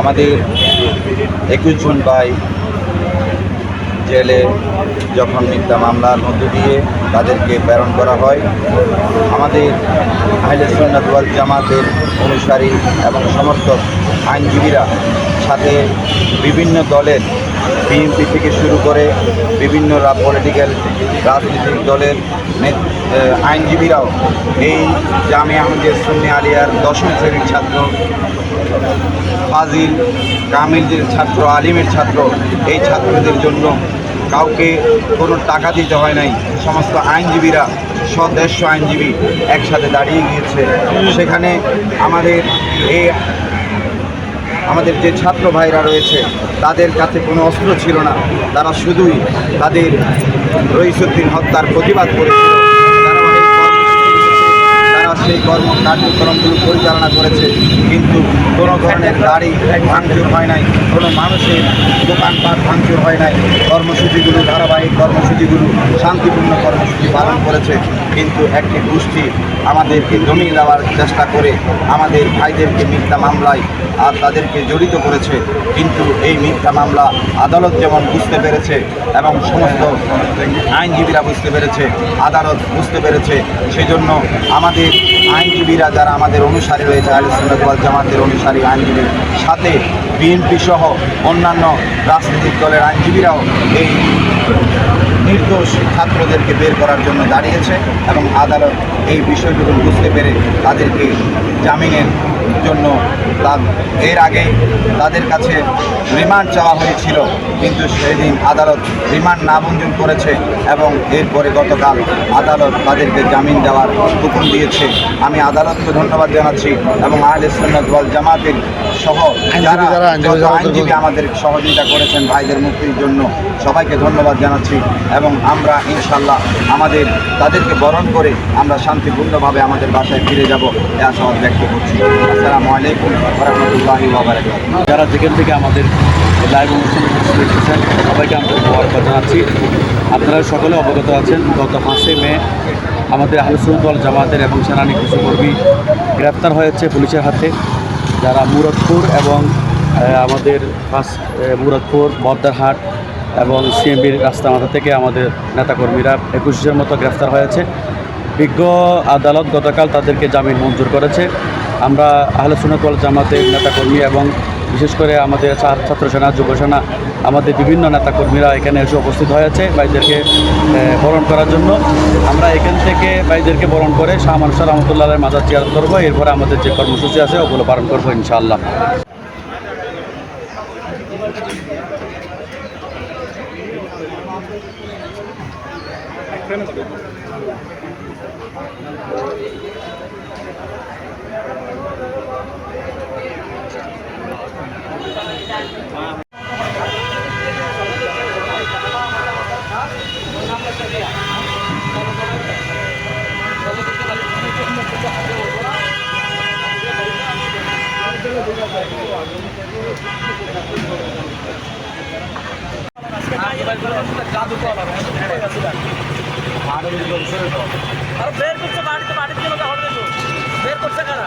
আমাদের একুশ জন ভাই জেলে যখন মিথ্যা মামলার মধ্য দিয়ে তাদেরকে প্রেরণ করা হয়। আমাদের আহলে জামাতের অনুসারী এবং সমর্থক আইনজীবীরা সাথে বিভিন্ন দলের বিএনপি থেকে শুরু করে বিভিন্ন পলিটিক্যাল রাজনৈতিক দলের আইনজীবীরাও এই জামে আহমদিয়া সুন্নি আলিয়ার দশম শ্রেণির ছাত্র ফাজিল, কামিলদের ছাত্র, আলিমের ছাত্র, এই ছাত্রদের জন্য কাউকে কোনো টাকা দিতে হয় নাই। সমস্ত আইনজীবীরা সদেশ্য আইনজীবী একসাথে দাঁড়িয়ে গিয়েছে। সেখানে আমাদের এই আমাদের যে ছাত্র ভাইরা রয়েছে, তাদের কাছে কোনো অস্ত্র ছিল না। তারা শুধুই তাদের রইসুদ্দিন হত্যার প্রতিবাদ করেছিল। সেই কর্ম কার্যক্রমগুলো পরিচালনা করেছে, কিন্তু কোনো ধরনের গাড়ি ভাঙচুর হয় নাই, কোনো মানুষের দোকানপাট ভাঙচুর হয় নাই। কর্মসূচিগুলো, ধারাবাহিক কর্মসূচিগুলো, শান্তিপূর্ণ কর্মসূচি পালন করেছে। কিন্তু একটি গোষ্ঠী আমাদেরকে জমি দেওয়ার চেষ্টা করে আমাদের ভাইদেরকে মিথ্যা মামলায় আর তাদেরকে জড়িত করেছে। কিন্তু এই মিথ্যা মামলা আদালত যেমন বুঝতে পেরেছে এবং সমস্ত আইনজীবীরা বুঝতে পেরেছে, আদালত বুঝতে পেরেছে, সেজন্য আমাদের আইনজীবীরা যারা আমাদের অনুসারী রয়েছে আলী সুন্নাত জামাতের অনুসারী আইনজীবীর সাথে, বিএনপি সহ অন্যান্য রাজনৈতিক দলের আইনজীবীরাও এই নির্দোষ ছাত্রদেরকে বের করার জন্য দাঁড়িয়েছে এবং আদালত এই বিষয়টুকু বুঝতে পেরে তাদেরকে জামিনের জন্য তার এর আগে তাদের কাছে রিমান্ড চাওয়া হয়েছিল। কিন্তু সেদিন আদালত রিমান্ড না মঞ্জুর করেছে এবং এরপরে গতকাল আদালত তাদেরকে জামিন দেওয়ার হুকুম দিয়েছে। আমি আদালতকে ধন্যবাদ জানাচ্ছি এবং আহলে সুন্নাত ওয়াল জামাতের সহ যারা আইনজীবী আমাদের সহযোগিতা করেছেন ভাইদের মুক্তির জন্য সবাইকে ধন্যবাদ জানাচ্ছি এবং আমরা ইনশাল্লাহ আমাদের তাদেরকে বরণ করে আমরা শান্তিপূর্ণভাবে আমাদের বাসায় ফিরে যাব। এ আশাবাদ ব্যক্ত করছি। আসসালামু আলাইকুম রহমতুল্লাহি যারা যেখান থেকে আমাদের লাইভ অনুষ্ঠানে এসেছেন সবাইকে আমরা মোবারকবাদ জানাচ্ছি। আপনারা সকলে অবগত আছেন, গত পাঁচই মে আমাদের আহলসুল জামাতের এবং সেনানি কিছু কর্মী গ্রেপ্তার হয়েছে পুলিশের হাতে। যারা মুরাদপুর এবং আমাদের পাঁচ মুরাদপুর বদ্দারহাট এবং সিএমবির রাস্তা মাথা থেকে আমাদের নেতাকর্মীরা একুশের মতো গ্রেফতার হয়েছে। বিজ্ঞ আদালত গতকাল তাদেরকে জামিন মঞ্জুর করেছে। আমরা আহলে সুনতল জামাতের নেতাকর্মী এবং বিশেষ করে আমাদের ছাত্র সেনা যুব সেনা আমাদের বিভিন্ন নেতাকর্মীরা এখানে এসে উপস্থিত হয়েছে ভাইদেরকে বরণ করার জন্য। আমরা এখান থেকে ভাইদেরকে বরণ করে শাহ মানুষ রহমতুল্লাহ মাজার চেয়ার করব। এরপরে আমাদের যে কর্মসূচি আছে, ওগুলো পালন করব ইনশাআল্লাহ। আর বের করছে বাড়িতে বাড়িতে গেলে হবে না তো। বের করছে কারা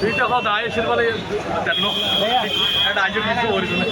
വീട്ടിൽ അപ്പോൾ താഴെ ശരി പറയും തരണോ ഏട്ടാ അഞ്ചു മിനിറ്റ് ഓടിക്കുന്നു